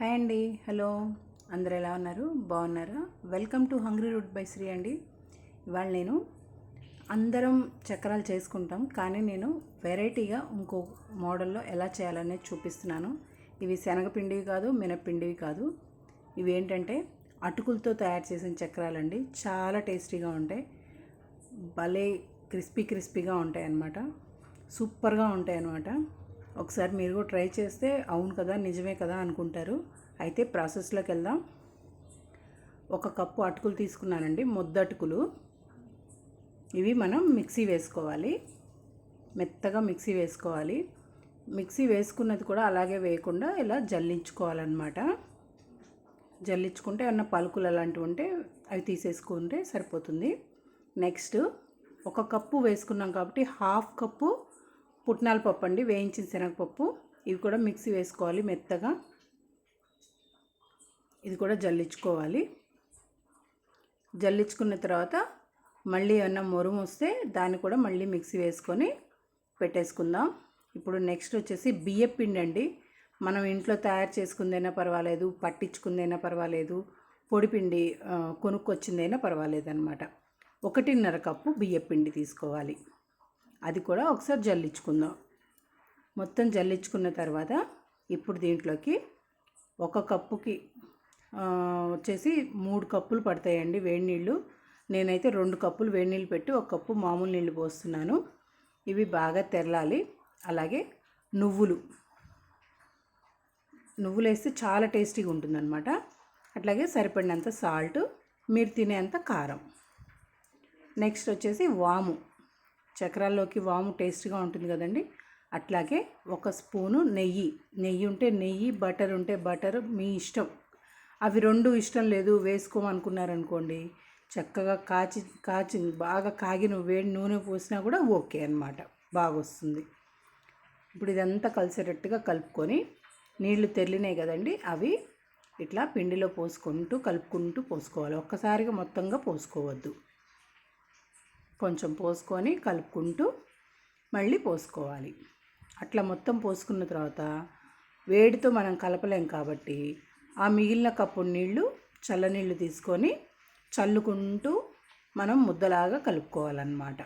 Hi అండి. Hello. అందరు ఎలా ఉన్నారు? బాగున్నారా? Welcome to hungry route by Sri అండి. ఇవాళ నేను అందరం చక్రాలు చేసుకుంటాం కానీ నేను వెరైటీగా ఇంకో మోడల్లో ఎలా చేయాలనేది చూపిస్తున్నాను. ఇవి శనగపిండివి కాదు మినపిండివి కాదు. ఇవి ఏంటంటే అటుకులతో తయారు చేసిన చక్రాలండి. చాలా టేస్టీగా ఉంటాయి. భలే క్రిస్పీ క్రిస్పీగా ఉంటాయి అన్నమాట సూపర్గా ఉంటాయి అన్నమాట ఒకసారి మీరు కూడా ట్రై చేస్తే అవును కదా నిజమే కదా అనుకుంటారు. అయితే ప్రాసెస్లోకి వెళ్దాం. ఒక కప్పు అటుకులు తీసుకున్నానండి ముద్దటుకులు. ఇవి మనం మిక్సీ వేసుకోవాలి. మెత్తగా మిక్సీ వేసుకోవాలి. మిక్సీ వేసుకున్నది కూడా అలాగే వేయకుండా ఇలా జల్లించుకోవాలన్నమాట. జల్లించుకుంటే ఏమన్నా పలుకులు అలాంటివి ఉంటే అవి తీసేసుకుంటే సరిపోతుంది. నెక్స్ట్ ఒక కప్పు వేసుకున్నాం కాబట్టి హాఫ్ కప్పు పుట్నాల పప్పు అండి వేయించిన శనగపప్పు. ఇవి కూడా మిక్సీ వేసుకోవాలి మెత్తగా. ఇది కూడా జల్లించుకోవాలి. జల్లించుకున్న తర్వాత మళ్ళీ ఏమన్నా మొరుము వస్తే దాన్ని కూడా మళ్ళీ మిక్సీ వేసుకొని పెట్టేసుకుందాం. ఇప్పుడు నెక్స్ట్ వచ్చేసి బియ్యం పిండి అండి. మనం ఇంట్లో తయారు చేసుకుందైనా పర్వాలేదు పట్టించుకుందైనా పర్వాలేదు పొడిపిండి కొనుక్కొచ్చిందైనా పర్వాలేదు అనమాట ఒకటిన్నర కప్పు బియ్యం పిండి తీసుకోవాలి. అది కూడా ఒకసారి జల్లించుకుందాం. మొత్తం జల్లించుకున్న తర్వాత ఇప్పుడు దీంట్లోకి ఒక కప్పుకి వచ్చేసి మూడు కప్పులు పడతాయండి వేడి నీళ్ళు. నేనైతే రెండు కప్పులు వేడి నీళ్ళు పెట్టి ఒక కప్పు మామూలు నీళ్ళు పోస్తున్నాను. ఇవి బాగా తెరలాలి. అలాగే నువ్వులు. నువ్వులు వేస్తే చాలా టేస్టీగా ఉంటుందన్నమాట. అట్లాగే సరిపడినంత సాల్ట్ మీరు తినేంత కారం. నెక్స్ట్ వచ్చేసి వాము. చక్రాల్లోకి వాము టేస్ట్గా ఉంటుంది కదండి. అట్లాగే ఒక స్పూను నెయ్యి. నెయ్యి ఉంటే నెయ్యి బటర్ ఉంటే బటర్ మీ ఇష్టం. అవి రెండు ఇష్టం లేదు వేసుకోమనుకున్నారనుకోండి చక్కగా కాచి కాచి బాగా కాగిన వేడి నూనె పోసినా కూడా ఓకే అనమాట బాగా వస్తుంది ఇప్పుడు ఇదంతా కలిసేటట్టుగా కలుపుకొని నీళ్ళు తెరిలినాయి కదండి అవి ఇట్లా పిండిలో పోసుకుంటూ కలుపుకుంటూ పోసుకోవాలి. ఒక్కసారిగా మొత్తంగా పోసుకోవద్దు. కొంచెం పోసుకొని కలుపుకుంటూ మళ్ళీ పోసుకోవాలి. అట్లా మొత్తం పోసుకున్న తర్వాత వేడితో మనం కలపలేం కాబట్టి ఆ మిగిలిన కప్పు నీళ్ళు చల్లనీళ్ళు తీసుకొని చల్లుకుంటూ మనం ముద్దలాగా కలుపుకోవాలన్నమాట.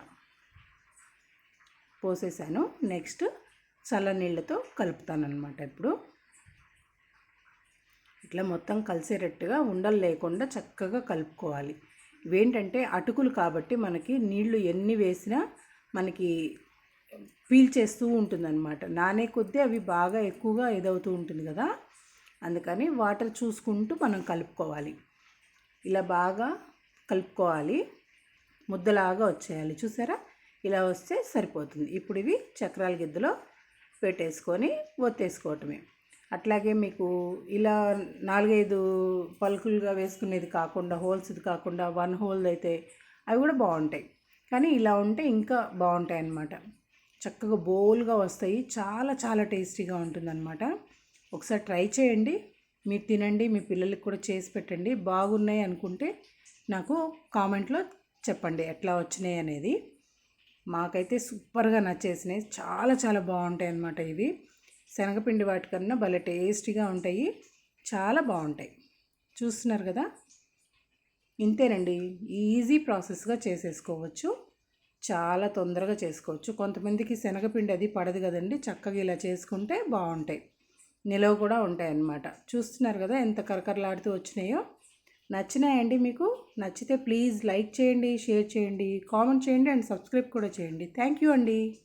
పోసేసాను. నెక్స్ట్ చల్లనీళ్ళతో కలుపుతానమాట ఇప్పుడు. ఇట్లా మొత్తం కలిసేటట్టుగా ఉండలు లేకుండా చక్కగా కలుపుకోవాలి. ఇవేంటంటే అటుకులు కాబట్టి మనకి నీళ్ళు ఎన్ని వేసినా మనకి పీల్చేస్తూ ఉంటుందన్నమాట. నానే కొద్దీ అవి బాగా ఎక్కువగా ఇదవుతూ ఉంటుంది కదా. అందుకని వాటర్ చూసుకుంటూ మనం కలుపుకోవాలి. ఇలా బాగా కలుపుకోవాలి. ముద్దలాగా వచ్చేయాలి. చూసారా? ఇలా వస్తే సరిపోతుంది. ఇప్పుడు ఇవి చక్రాల గిద్దలో పెట్టేసుకొని ఒత్తేసుకోవటమే. అట్లాగే మీకు ఇలా నాలుగైదు పలుకులుగా వేసుకునేది కాకుండా హోల్స్ది కాకుండా వన్ హోల్ది అయితే అవి కూడా బాగుంటాయి. కానీ ఇలా ఉంటే ఇంకా బాగుంటాయి అన్నమాట. చక్కగా బోల్గా వస్తాయి. చాలా చాలా టేస్టీగా ఉంటుందన్నమాట. ఒకసారి ట్రై చేయండి. మీరు తినండి. మీ పిల్లలకి కూడా చేసి పెట్టండి. బాగున్నాయి అనుకుంటే నాకు కామెంట్లో చెప్పండి ఎట్లా వచ్చినాయి అనేది. మాకైతే సూపర్గా నచ్చేసినాయి. చాలా చాలా బాగుంటాయి అన్నమాట ఇవి. శనగపిండి వాటికన్నా భలే టేస్టీగా ఉంటాయి. చాలా బాగుంటాయి. చూస్తున్నారు కదా? ఇంతేనండి. ఈజీ ప్రాసెస్గా చేసేసుకోవచ్చు. చాలా తొందరగా చేసుకోవచ్చు. కొంతమందికి శనగపిండి అది పడదు కదండి. చక్కగా ఇలా చేసుకుంటే బాగుంటాయి. నిలవ కూడా ఉంటాయి అన్నమాట చూస్తున్నారు కదా? ఎంత కరకరలాడుతూ వచ్చినాయో. నచ్చినాయండి మీకు? నచ్చితే ప్లీజ్ లైక్ చేయండి షేర్ చేయండి కామెంట్ చేయండి అండ్ సబ్స్క్రైబ్ కూడా చేయండి. థ్యాంక్ యూ అండి.